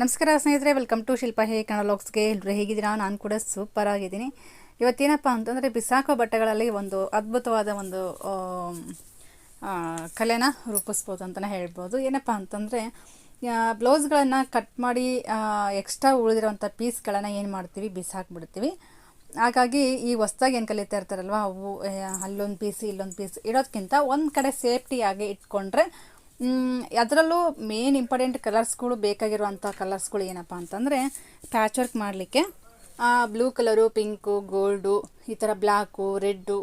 ನಮಸ್ಕಾರ ಸ್ನೇಹಿತರೆ welcome to ಶಿಲ್ಪ ಹೇ ಕನ್ನಡಲಾಗ್ಸ್ಗೆ ಎಲ್ಲರೂ ಹೇಗಿದ್ದೀರಾ? ನಾನು ಕೂಡ ಸೂಪರ್ ಆಗಿದ್ದೀನಿ. ಇವತ್ತೇನಪ್ಪ ಅಂತಂದರೆ ಬಿಸಾಕೋ ಬಟ್ಟೆಗಳಲ್ಲಿ ಒಂದು ಅದ್ಭುತವಾದ ಒಂದು ಕಲೆನ ರೂಪಿಸ್ಬೋದು ಅಂತಲೇ ಹೇಳ್ಬೋದು. ಏನಪ್ಪ ಅಂತಂದರೆ ಬ್ಲೌಸ್ಗಳನ್ನು ಕಟ್ ಮಾಡಿ ಎಕ್ಸ್ಟ್ರಾ ಉಳಿದಿರೋಂಥ ಪೀಸ್ಗಳನ್ನು ಏನು ಮಾಡ್ತೀವಿ? ಬಿಸಾಕ್ಬಿಡ್ತೀವಿ. ಹಾಗಾಗಿ ಈ ಹೊಸ್ದಾಗಿ ಏನು ಕಲಿತಾ ಇರ್ತಾರಲ್ವ? ಅವು ಅಲ್ಲೊಂದು ಪೀಸ್ ಇಲ್ಲೊಂದು ಪೀಸ್ ಇಡೋದಕ್ಕಿಂತ ಒಂದು ಕಡೆ ಸೇಫ್ಟಿಯಾಗಿ ಇಟ್ಕೊಂಡ್ರೆ ಅದರಲ್ಲೂ ಮೇನ್ ಇಂಪಾರ್ಟೆಂಟ್ ಕಲರ್ಸ್ಗಳು ಬೇಕಾಗಿರುವಂಥ ಕಲರ್ಸ್ಗಳು ಏನಪ್ಪ ಅಂತಂದರೆ ಪ್ಯಾಚ್ ವರ್ಕ್ ಮಾಡಲಿಕ್ಕೆ ಬ್ಲೂ ಕಲರು ಪಿಂಕು ಗೋಲ್ಡು ಈ ಥರ ಬ್ಲ್ಯಾಕು ರೆಡ್ಡು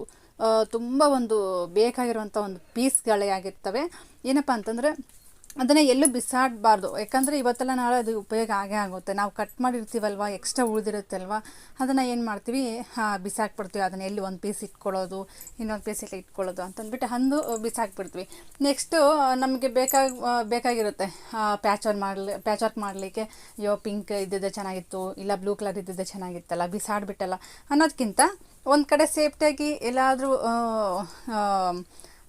ತುಂಬ ಒಂದು ಬೇಕಾಗಿರುವಂಥ ಒಂದು ಪೀಸ್ಗಳೇ ಆಗಿರ್ತವೆ. ಏನಪ್ಪ ಅಂತಂದರೆ ಅದನ್ನು ಎಲ್ಲೂ ಬಿಸಾಡಬಾರ್ದು. ಯಾಕಂದರೆ ಇವತ್ತೆಲ್ಲ ನಾಳೆ ಅದು ಉಪಯೋಗ ಆಗೇ ಆಗುತ್ತೆ. ನಾವು ಕಟ್ ಮಾಡಿರ್ತೀವಲ್ವ? ಎಕ್ಸ್ಟ್ರಾ ಉಳಿದಿರುತ್ತೆ ಅಲ್ವಾ ಅದನ್ನು ಏನು ಮಾಡ್ತೀವಿ? ಬಿಸಾಕ್ಬಿಡ್ತೀವಿ. ಅದನ್ನು ಎಲ್ಲಿ ಒಂದು ಪೀಸ್ ಇಟ್ಕೊಳ್ಳೋದು, ಇನ್ನೊಂದು ಪೀಸ್ ಇಲ್ಲಿ ಇಟ್ಕೊಳ್ಳೋದು ಅಂತಂದ್ಬಿಟ್ಟು ಅಂದು ಬಿಸಾಕ್ಬಿಡ್ತೀವಿ. ನೆಕ್ಸ್ಟು ನಮಗೆ ಬೇಕಾಗಿ ಬೇಕಾಗಿರುತ್ತೆ. ಪ್ಯಾಚ್ ವರ್ಕ್ ಮಾಡಲಿ ಪ್ಯಾಚ್ ವರ್ಕ್ ಮಾಡಲಿಕ್ಕೆ, ಅಯ್ಯೋ ಪಿಂಕ್ ಇದ್ದಿದ್ದೆ ಚೆನ್ನಾಗಿತ್ತು. ಇಲ್ಲ ಬ್ಲೂ ಕಲರ್ ಇದ್ದಿದ್ದೆ ಚೆನ್ನಾಗಿತ್ತಲ್ಲ. ಬಿಸಾಡ್ಬಿಟ್ಟಲ್ಲ. ಅನ್ನೋದಕ್ಕಿಂತ ಒಂದು ಕಡೆ ಸೇಫ್ಟಿಯಾಗಿ ಎಲ್ಲಾದರೂ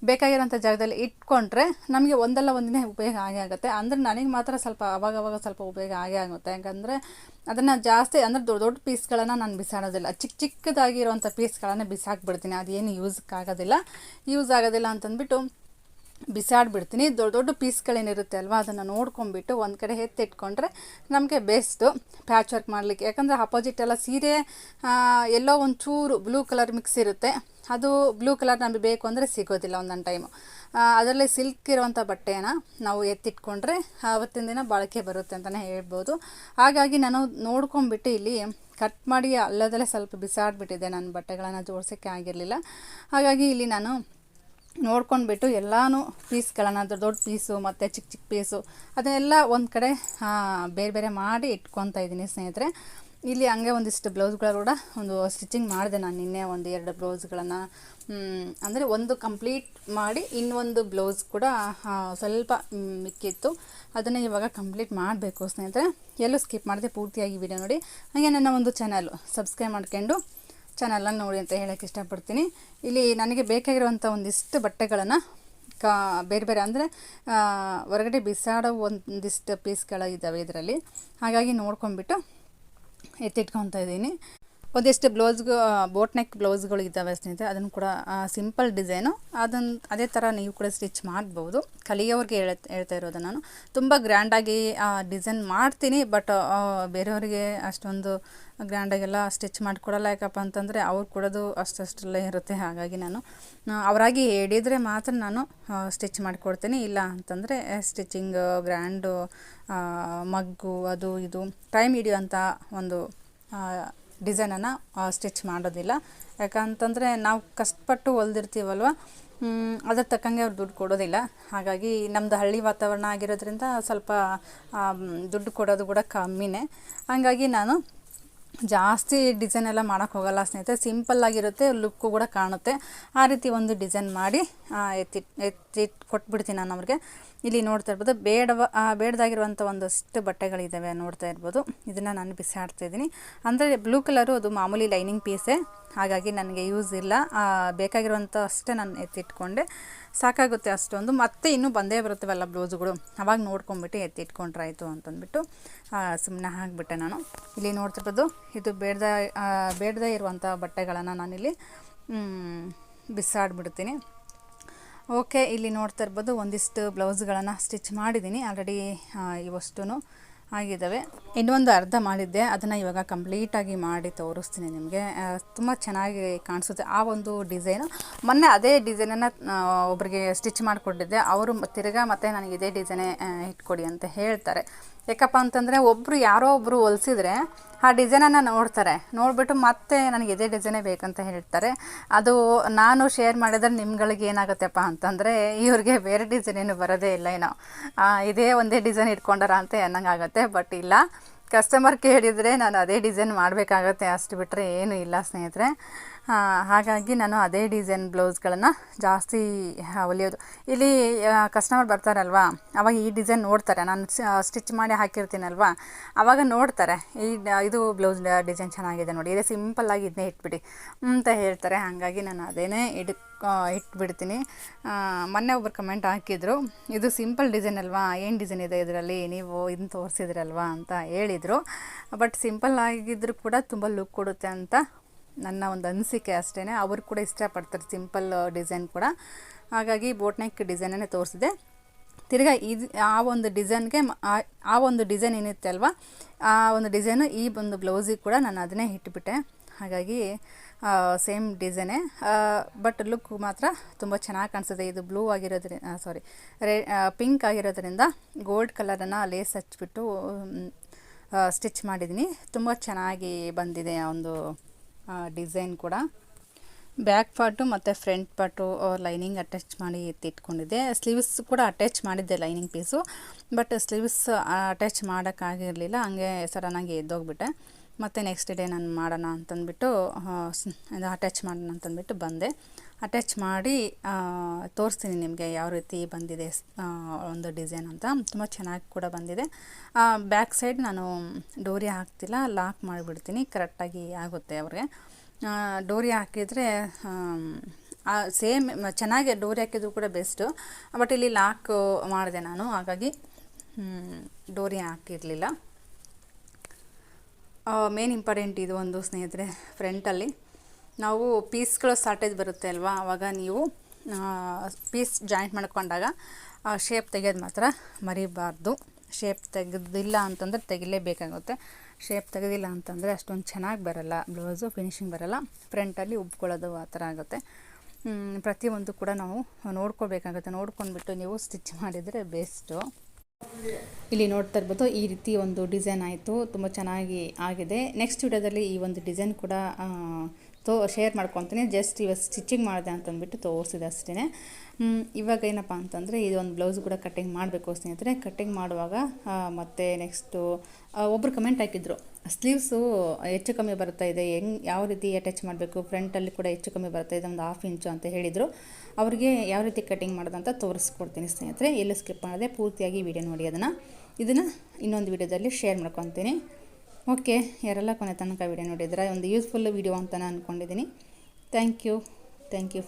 ಬೇಕಾಗಿರೋಂಥ ಜಾಗದಲ್ಲಿ ಇಟ್ಕೊಂಡ್ರೆ ನಮಗೆ ಒಂದಲ್ಲ ಒಂದಿನ ಉಪಯೋಗ ಆಗೇ ಆಗುತ್ತೆ. ಅಂದರೆ ನನಗೆ ಮಾತ್ರ ಸ್ವಲ್ಪ ಅವಾಗ ಅವಾಗ ಸ್ವಲ್ಪ ಉಪಯೋಗ ಆಗೇ ಆಗುತ್ತೆ. ಯಾಕಂದರೆ ಅದನ್ನು ಜಾಸ್ತಿ ಅಂದರೆ ದೊಡ್ಡ ದೊಡ್ಡ ಪೀಸ್ಗಳನ್ನು ನಾನು ಬಿಸಾಡೋದಿಲ್ಲ. ಚಿಕ್ಕ ಚಿಕ್ಕದಾಗಿರೋಂಥ ಪೀಸ್ಗಳನ್ನು ಬಿಸಾಕ್ಬಿಡ್ತೀನಿ. ಅದೇನು ಯೂಸ್ಗಾಗೋದಿಲ್ಲ ಯೂಸ್ ಆಗೋದಿಲ್ಲ ಅಂತಂದ್ಬಿಟ್ಟು ಬಿಸಾಡ್ಬಿಡ್ತೀನಿ. ದೊಡ್ಡ ದೊಡ್ಡ ಪೀಸ್ಗಳೇನಿರುತ್ತೆ ಅಲ್ವಾ, ಅದನ್ನು ನೋಡ್ಕೊಂಬಿಟ್ಟು ಒಂದು ಕಡೆ ಎತ್ತಿಟ್ಕೊಂಡ್ರೆ ನಮಗೆ ಬೆಸ್ಟು ಪ್ಯಾಚ್ ವರ್ಕ್ ಮಾಡಲಿಕ್ಕೆ. ಯಾಕಂದರೆ ಅಪೋಸಿಟ್ ಎಲ್ಲ ಸೀರೆ ಎಲ್ಲೋ ಒಂಚೂರು ಬ್ಲೂ ಕಲರ್ ಮಿಕ್ಸ್ ಇರುತ್ತೆ. ಅದು ಬ್ಲೂ ಕಲರ್ ನಮಗೆ ಬೇಕು ಅಂದರೆ ಸಿಗೋದಿಲ್ಲ ಒಂದೊಂದು ಟೈಮು. ಅದರಲ್ಲಿ ಸಿಲ್ಕ್ ಇರುವಂಥ ಬಟ್ಟೆನ ನಾವು ಎತ್ತಿಟ್ಕೊಂಡ್ರೆ ಆವತ್ತಿನ ದಿನ ಬಾಳಿಕೆ ಬರುತ್ತೆ ಅಂತಲೇ ಹೇಳ್ಬೋದು. ಹಾಗಾಗಿ ನಾನು ನೋಡ್ಕೊಂಬಿಟ್ಟು ಇಲ್ಲಿ ಕಟ್ ಮಾಡಿ ಅಲ್ಲದಲ್ಲೇ ಸ್ವಲ್ಪ ಬಿಸಾಡ್ಬಿಟ್ಟಿದ್ದೆ. ನನ್ನ ಬಟ್ಟೆಗಳನ್ನು ಜೋಡಿಸೋಕ್ಕೆ ಆಗಿರಲಿಲ್ಲ. ಹಾಗಾಗಿ ಇಲ್ಲಿ ನಾನು ನೋಡ್ಕೊಂಡ್ಬಿಟ್ಟು ಎಲ್ಲಾನು ಪೀಸ್ಗಳನ್ನು, ದೊಡ್ಡ ದೊಡ್ಡ ಪೀಸು, ಮತ್ತು ಚಿಕ್ಕ ಚಿಕ್ಕ ಪೀಸು ಅದನ್ನೆಲ್ಲ ಒಂದು ಕಡೆ ಬೇರೆ ಬೇರೆ ಮಾಡಿ ಇಟ್ಕೊತಾ ಇದ್ದೀನಿ ಸ್ನೇಹಿತರೆ. ಇಲ್ಲಿ ಹಂಗೆ ಒಂದಿಷ್ಟು ಬ್ಲೌಸ್ಗಳು ಕೂಡ ಒಂದು ಸ್ಟಿಚಿಂಗ್ ಮಾಡಿದೆ ನಾನು ನಿನ್ನೆ, ಒಂದು ಎರಡು ಬ್ಲೌಸ್ಗಳನ್ನು. ಅಂದರೆ ಒಂದು ಕಂಪ್ಲೀಟ್ ಮಾಡಿ ಇನ್ನೊಂದು ಬ್ಲೌಸ್ ಕೂಡ ಸ್ವಲ್ಪ ಮಿಕ್ಕಿತ್ತು. ಅದನ್ನು ಇವಾಗ ಕಂಪ್ಲೀಟ್ ಮಾಡಬೇಕು ಸ್ನೇಹಿತರೆ. ಎಲ್ಲೂ ಸ್ಕಿಪ್ ಮಾಡದೆ ಪೂರ್ತಿಯಾಗಿ ವಿಡಿಯೋ ನೋಡಿ. ಹಾಗೆ ನನ್ನ ಒಂದು ಚಾನಲ್, ಸಬ್ಸ್ಕ್ರೈಬ್ ಮಾಡ್ಕೊಂಡು ಚಾನಲ್ನ ನೋಡಿ ಅಂತ ಹೇಳೋಕ್ಕೆ ಇಷ್ಟಪಡ್ತೀನಿ. ಇಲ್ಲಿ ನನಗೆ ಬೇಕಾಗಿರುವಂಥ ಒಂದಿಷ್ಟು ಬಟ್ಟೆಗಳನ್ನು ಕಾ, ಬೇರೆ ಬೇರೆ ಅಂದರೆ ಹೊರಗಡೆ ಬಿಸಾಡೋ ಒಂದಿಷ್ಟು ಪೀಸ್ಗಳಿದ್ದಾವೆ ಇದರಲ್ಲಿ. ಹಾಗಾಗಿ ನೋಡ್ಕೊಂಡ್ಬಿಟ್ಟು ಎತ್ತಿಟ್ಕೊತಾ ಇದ್ದೀನಿ. ಒಂದಿಷ್ಟು ಬ್ಲೌಸ್ಗೂ ಬೋಟ್ ನೆಕ್ ಬ್ಲೌಸ್ಗಳು ಇದ್ದಾವೆ ಸ್ನೇಹಿತರೆ, ಅದನ್ನು ಕೂಡ ಸಿಂಪಲ್ ಡಿಸೈನು ಅದನ್ನು ಅದೇ ಥರ ನೀವು ಕೂಡ ಸ್ಟಿಚ್ ಮಾಡ್ಬೋದು. ಕಲಿಯೋರಿಗೆ ಹೇಳ, ಹೇಳ್ತಾ ಇರೋದು ನಾನು. ತುಂಬ ಗ್ರ್ಯಾಂಡಾಗಿ ಡಿಸೈನ್ ಮಾಡ್ತೀನಿ ಬಟ್ ಬೇರೆಯವರಿಗೆ ಅಷ್ಟೊಂದು ಗ್ರ್ಯಾಂಡಾಗೆಲ್ಲ ಸ್ಟಿಚ್ ಮಾಡಿಕೊಡಲ್ಲ. ಯಾಕಪ್ಪ ಅಂತಂದರೆ ಅವ್ರು ಕೊಡೋದು ಅಷ್ಟಷ್ಟಲ್ಲೇ ಇರುತ್ತೆ, ಹಾಗಾಗಿ ನಾನು ಅವರಾಗಿ ಹೇಳಿದರೆ ಮಾತ್ರ ನಾನು ಸ್ಟಿಚ್ ಮಾಡಿಕೊಡ್ತೀನಿ. ಇಲ್ಲ ಅಂತಂದರೆ ಸ್ಟಿಚಿಂಗ್ ಗ್ರ್ಯಾಂಡು ಮಗ್ಗು, ಅದು ಇದು ಟೈಮ್ ಹಿಡಿಯುವಂಥ ಒಂದು ಡಿಸೈನನ್ನು ಸ್ಟಿಚ್ ಮಾಡೋದಿಲ್ಲ. ಯಾಕಂತಂದರೆ ನಾವು ಕಷ್ಟಪಟ್ಟು ಹೊಲ್ದಿರ್ತೀವಲ್ವ ಅದ್ರ ತಕ್ಕಂಗೆ ಅವ್ರು ದುಡ್ಡು ಕೊಡೋದಿಲ್ಲ. ಹಾಗಾಗಿ ನಮ್ಮದು ಹಳ್ಳಿ ವಾತಾವರಣ ಆಗಿರೋದ್ರಿಂದ ಸ್ವಲ್ಪ ದುಡ್ಡು ಕೊಡೋದು ಕೂಡ ಕಮ್ಮಿನೇ. ಹಾಗಾಗಿ ನಾನು ಜಾಸ್ತಿ ಡಿಸೈನ್ ಎಲ್ಲ ಮಾಡೋಕ್ಕೆ ಹೋಗಲ್ಲ ಸ್ನೇಹಿತರೆ. ಸಿಂಪಲ್ ಆಗಿರುತ್ತೆ, ಲುಕ್ಕು ಕೂಡ ಕಾಣುತ್ತೆ. ಆ ರೀತಿ ಒಂದು ಡಿಸೈನ್ ಮಾಡಿ ಎತ್ತಿ ಎತ್ತಿ ಕೊಟ್ಬಿಡ್ತೀನಿ ನಾನು ಅವ್ರಿಗೆ. ಇಲ್ಲಿ ನೋಡ್ತಾ ಇರ್ಬೋದು, ಬೇಡವ ಬೇಡದಾಗಿರುವಂಥ ಒಂದಷ್ಟು ಬಟ್ಟೆಗಳಿದ್ದಾವೆ ನೋಡ್ತಾ ಇರ್ಬೋದು. ಇದನ್ನು ನಾನು ಬಿಸಿ ಇದ್ದೀನಿ. ಅಂದರೆ ಬ್ಲೂ ಕಲರು ಅದು ಮಾಮೂಲಿ ಲೈನಿಂಗ್ ಪೀಸೇ. ಹಾಗಾಗಿ ನನಗೆ ಯೂಸ್ ಇಲ್ಲ. ಬೇಕಾಗಿರುವಂಥ ಅಷ್ಟೇ ನಾನು ಎತ್ತಿಟ್ಕೊಂಡೆ. ಸಾಕಾಗುತ್ತೆ ಅಷ್ಟೊಂದು. ಮತ್ತೆ ಇನ್ನೂ ಬಂದೇ ಬರುತ್ತವಲ್ಲ ಬ್ಲೌಸ್ಗಳು. ಅವಾಗ ನೋಡ್ಕೊಂಬಿಟ್ಟು ಎತ್ತಿಟ್ಕೊಂಡ್ರಾಯ್ತು ಅಂತಂದ್ಬಿಟ್ಟು ಸುಮ್ಮನೆ ಹಾಕಿಬಿಟ್ಟೆ ನಾನು. ಇಲ್ಲಿ ನೋಡ್ತಿರ್ಬೋದು, ಇದು ಬೇಡದ ಬೇಡದೇ ಇರುವಂಥ ಬಟ್ಟೆಗಳನ್ನು ನಾನಿಲ್ಲಿ ಬಿಸಾಡ್ಬಿಡ್ತೀನಿ. ಓಕೆ, ಇಲ್ಲಿ ನೋಡ್ತಾ ಇರ್ಬೋದು ಒಂದಿಷ್ಟು ಬ್ಲೌಸ್ಗಳನ್ನು ಸ್ಟಿಚ್ ಮಾಡಿದ್ದೀನಿ. ಆಲ್ರೆಡಿ ಇವಷ್ಟು ಆಗಿದ್ದಾವೆ ಇನ್ನೊಂದು ಅರ್ಧ ಮಾಡಿದ್ದೆ. ಅದನ್ನು ಇವಾಗ ಕಂಪ್ಲೀಟಾಗಿ ಮಾಡಿ ತೋರಿಸ್ತೀನಿ ನಿಮಗೆ. ತುಂಬ ಚೆನ್ನಾಗಿ ಕಾಣಿಸುತ್ತೆ. ಆ ಒಂದು ಡಿಸೈನು ಮೊನ್ನೆ ಅದೇ ಡಿಸೈನನ್ನು ಒಬ್ಬರಿಗೆ ಸ್ಟಿಚ್ ಮಾಡಿಕೊಟ್ಟಿದ್ದೆ. ಅವರು ತಿರ್ಗಾ ಮತ್ತೆ ನನಗೆ ಇದೇ ಡಿಸೈನೇ ಇಟ್ಕೊಡಿ ಅಂತ ಹೇಳ್ತಾರೆ. ಯಾಕಪ್ಪ ಅಂತಂದರೆ ಒಬ್ಬರು ಯಾರೋ ಒಬ್ಬರು ಹೊಲಿಸಿದ್ರೆ ಆ ಡಿಸೈನನ್ನು ನೋಡ್ತಾರೆ. ನೋಡಿಬಿಟ್ಟು ಮತ್ತೆ ನನಗೆ ಇದೇ ಡಿಸೈನೇ ಬೇಕಂತ ಹೇಳ್ತಾರೆ. ಅದು ನಾನು ಶೇರ್ ಮಾಡಿದ್ರೆ ನಿಮ್ಗಳಿಗೆ ಏನಾಗುತ್ತೆಪ್ಪ ಅಂತಂದರೆ ಇವ್ರಿಗೆ ಬೇರೆ ಡಿಸೈನ್ ಏನು ಬರೋದೇ ಇಲ್ಲ ಏನೋ. ಇದೇ ಒಂದೇ ಡಿಸೈನ್ ಇಟ್ಕೊಂಡಾರ ಅಂತ ಅನ್ನಂಗಾಗುತ್ತೆ ಬಟ್ ಇಲ್ಲ. ಕಸ್ಟಮರ್ ಕೇಳಿದರೆ ನಾನು ಅದೇ ಡಿಸೈನ್ ಮಾಡಬೇಕಾಗತ್ತೆ ಅಷ್ಟು ಬಿಟ್ಟರೆ ಏನೂ ಇಲ್ಲ ಸ್ನೇಹಿತರೆ. ಹಾಗಾಗಿ ನಾನು ಅದೇ ಡಿಸೈನ್ ಬ್ಲೌಸ್ಗಳನ್ನು ಜಾಸ್ತಿ ಹೊಲಿಯೋದು. ಇಲ್ಲಿ ಕಸ್ಟಮರ್ ಬರ್ತಾರಲ್ವಾ? ಅವಾಗ ಈ ಡಿಸೈನ್ ನೋಡ್ತಾರೆ. ನಾನು ಸ್ಟಿಚ್ ಮಾಡಿ ಹಾಕಿರ್ತೀನಲ್ವಾ? ಅವಾಗ ನೋಡ್ತಾರೆ. ಈ, ಇದು ಬ್ಲೌಸ್ ಡಿಸೈನ್ ಚೆನ್ನಾಗಿದೆ ನೋಡಿ. ಇದೇ ಸಿಂಪಲ್ಲಾಗಿ ಇದನ್ನೇ ಇಟ್ಬಿಡಿ ಅಂತ ಹೇಳ್ತಾರೆ. ಹಾಗಾಗಿ ನಾನು ಅದೇನೇ ಇಡ್ ಇಟ್ಬಿಡ್ತೀನಿ. ಮೊನ್ನೆ ಒಬ್ರು ಕಮೆಂಟ್ ಹಾಕಿದ್ರು. ಇದು ಸಿಂಪಲ್ ಡಿಸೈನ್ ಅಲ್ವಾ? ಏನು ಡಿಸೈನ್ ಇದೆ ಇದರಲ್ಲಿ? ನೀವು ಇದನ್ನ ತೋರಿಸಿದ್ರಲ್ವಾ? ಅಂತ ಹೇಳಿದರು. ಬಟ್ ಸಿಂಪಲ್ ಆಗಿದ್ದರೂ ಕೂಡ ತುಂಬ ಲುಕ್ ಕೊಡುತ್ತೆ ಅಂತ ನನ್ನ ಒಂದು ಅನಿಸಿಕೆ ಅಷ್ಟೇ ಅವರು ಕೂಡ ಇಷ್ಟಪಡ್ತಾರೆ ಸಿಂಪಲ್ ಡಿಸೈನ್ ಕೂಡ. ಹಾಗಾಗಿ ಬೋಟ್ ನೆಕ್ ಡಿಸೈನನ್ನೇ ತೋರಿಸಿದೆ. ತಿರ್ಗಾ ಇದು, ಆ ಒಂದು ಡಿಸೈನ್ಗೆ ಆ ಒಂದು ಡಿಸೈನ್ ಏನಿತ್ತೆ ಅಲ್ವಾ? ಆ ಒಂದು ಡಿಸೈನು, ಈ ಒಂದು ಬ್ಲೌಸಿಗೆ ಕೂಡ ನಾನು ಅದನ್ನೇ ಇಟ್ಬಿಟ್ಟೆ. ಹಾಗಾಗಿ ಸೇಮ್ ಡಿಸೈನೇ. ಬಟ್ ಲುಕ್ ಮಾತ್ರ ತುಂಬ ಚೆನ್ನಾಗಿ ಕಾಣಿಸುತ್ತೆ ಇದು ಬ್ಲೂ ಆಗಿರೋದ್ರಿಂದ ಸಾರಿ, ರೇ ಪಿಂಕ್ ಆಗಿರೋದ್ರಿಂದ ಗೋಲ್ಡ್ ಕಲರನ್ನು ಲೇಸ್ ಹಚ್ಚಿಬಿಟ್ಟು ಸ್ಟಿಚ್ ಮಾಡಿದ್ದೀನಿ. ತುಂಬ ಚೆನ್ನಾಗಿ ಬಂದಿದೆ ಆ ಒಂದು ಡಿಸೈನ್ ಕೂಡ ಬ್ಯಾಕ್ ಪಾರ್ಟು ಮತ್ತು ಫ್ರಂಟ್ ಪಾರ್ಟು ಲೈನಿಂಗ್ ಅಟ್ಯಾಚ್ ಮಾಡಿ ಎತ್ತಿಟ್ಕೊಂಡಿದ್ದೆ. ಸ್ಲೀವ್ಸ್ ಕೂಡ ಅಟ್ಯಾಚ್ ಮಾಡಿದ್ದೆ lining piece. But sleeves attach ಮಾಡೋಕ್ಕಾಗಿರಲಿಲ್ಲ. ಹಂಗೆ ಸಡನ್ನಾಗಿ ಎದ್ದೋಗ್ಬಿಟ್ಟೆ. ಮತ್ತು ನೆಕ್ಸ್ಟ್ ಡೇ ನಾನು ಮಾಡೋಣ ಅಂತಂದ್ಬಿಟ್ಟು ಇದು ಅಟ್ಯಾಚ್ ಮಾಡೋಣ ಅಂತಂದ್ಬಿಟ್ಟು ಬಂದೆ. ಅಟ್ಯಾಚ್ ಮಾಡಿ ತೋರಿಸ್ತೀನಿ ನಿಮಗೆ ಯಾವ ರೀತಿ ಬಂದಿದೆ ಒಂದು ಡಿಸೈನ್ ಅಂತ. ತುಂಬ ಚೆನ್ನಾಗಿ ಕೂಡ ಬಂದಿದೆ. ಬ್ಯಾಕ್ ಸೈಡ್ ನಾನು ಡೋರಿ ಹಾಕ್ತಿಲ್ಲ, ಲಾಕ್ ಮಾಡಿಬಿಡ್ತೀನಿ. ಕರೆಕ್ಟಾಗಿ ಆಗುತ್ತೆ ಅವ್ರಿಗೆ. ಡೋರಿ ಹಾಕಿದರೆ ಸೇಮ್ ಚೆನ್ನಾಗಿ ಡೋರಿ ಹಾಕಿದ್ರು ಕೂಡ ಬೆಸ್ಟು ಬಟ್ ಇಲ್ಲಿ ಲಾಕ್ ಮಾಡಿದೆ ನಾನು, ಹಾಗಾಗಿ ಡೋರಿ ಹಾಕಿರಲಿಲ್ಲ. ಮೇನ್ ಇಂಪಾರ್ಟೆಂಟ್ ಇದು ಒಂದು ಸ್ನೇಹಿತರೆ ಫ್ರಂಟಲ್ಲಿ ನಾವು ಪೀಸ್ಗಳು ಸಾರ್ಟೇಜ್ ಬರುತ್ತೆ ಅಲ್ವಾ? ಆವಾಗ ನೀವು ಪೀಸ್ ಜಾಯಿಂಟ್ ಮಾಡ್ಕೊಂಡಾಗ ಶೇಪ್ ತೆಗೆಯೋದು ಮಾತ್ರ ಮರಿಬಾರ್ದು. ಶೇಪ್ ತೆಗೆದಿಲ್ಲ ಅಂತಂದರೆ ತೆಗಿಲೇಬೇಕಾಗುತ್ತೆ. ಶೇಪ್ ತೆಗೆದಿಲ್ಲ ಅಂತಂದರೆ ಅಷ್ಟೊಂದು ಚೆನ್ನಾಗಿ ಬರಲ್ಲ. ಬ್ಲೌಸು ಫಿನಿಶಿಂಗ್ ಬರಲ್ಲ. ಫ್ರಂಟಲ್ಲಿ ಉಬ್ಕೊಳ್ಳೋದು ಆ ಥರ ಆಗುತ್ತೆ. ಪ್ರತಿಯೊಂದು ಕೂಡ ನಾವು ನೋಡ್ಕೋಬೇಕಾಗುತ್ತೆ. ನೋಡ್ಕೊಂಡ್ಬಿಟ್ಟು ನೀವು ಸ್ಟಿಚ್ ಮಾಡಿದರೆ ಬೆಸ್ಟು ಇಲ್ಲಿ ನೋಡ್ತಾ ಇರ್ಬೋದು, ಈ ರೀತಿ ಒಂದು ಡಿಸೈನ್ ಆಯಿತು. ತುಂಬ ಚೆನ್ನಾಗಿ ಆಗಿದೆ. ನೆಕ್ಸ್ಟ್ ವಿಡಿಯೋದಲ್ಲಿ ಈ ಒಂದು ಡಿಸೈನ್ ಕೂಡ ತೋ ಶೇರ್ ಮಾಡ್ಕೊತೀನಿ. ಜಸ್ಟ್ ಇವಾಗ ಸ್ಟಿಚಿಂಗ್ ಮಾಡಿದೆ ಅಂತಂದ್ಬಿಟ್ಟು ತೋರಿಸಿದೆ ಅಷ್ಟೇ ಇವಾಗ ಏನಪ್ಪ ಅಂತಂದರೆ ಇದೊಂದು ಬ್ಲೌಸ್ ಕೂಡ ಕಟ್ಟಿಂಗ್ ಮಾಡಬೇಕು ಸ್ನೇಹಿತರೆ. ಕಟ್ಟಿಂಗ್ ಮಾಡುವಾಗ ಮತ್ತು ನೆಕ್ಸ್ಟು ಒಬ್ಬರು ಕಮೆಂಟ್ ಹಾಕಿದ್ರು. ಸ್ಲೀವ್ಸು ಹೆಚ್ಚು ಕಮ್ಮಿ ಬರ್ತಾ ಇದೆ? ಹೆಂಗ್, ಯಾವ ರೀತಿ ಅಟ್ಯಾಚ್ ಮಾಡಬೇಕು? ಫ್ರಂಟಲ್ಲಿ ಕೂಡ ಹೆಚ್ಚು ಕಮ್ಮಿ ಬರ್ತಾ ಇದೆ? ಒಂದು ಹಾಫ್ ಇಂಚು ಅಂತ ಹೇಳಿದರು. ಅವರಿಗೆ ಯಾವ ರೀತಿ ಕಟಿಂಗ್ ಮಾಡೋದಂತ ತೋರಿಸ್ಕೊಡ್ತೀನಿ ಸ್ನೇಹಿತರೆ. ಎಲ್ಲೂ ಸ್ಕಿಪ್ ಮಾಡದೆ ಪೂರ್ತಿಯಾಗಿ ವಿಡಿಯೋ ನೋಡಿ ಅದನ್ನು. ಇದನ್ನು ಇನ್ನೊಂದು ವಿಡಿಯೋದಲ್ಲಿ ಶೇರ್ ಮಾಡ್ಕೊತೀನಿ. ಓಕೆ, ಯಾರೆಲ್ಲ ಕೊನೆ ತನಕ ವಿಡಿಯೋ ನೋಡಿದ್ರೆ ಒಂದು ಯೂಸ್ಫುಲ್ ವಿಡಿಯೋ ಅಂತ ನಾನು ಅಂದ್ಕೊಂಡಿದ್ದೀನಿ ಥ್ಯಾಂಕ್ ಯು ಥ್ಯಾಂಕ್ ಯು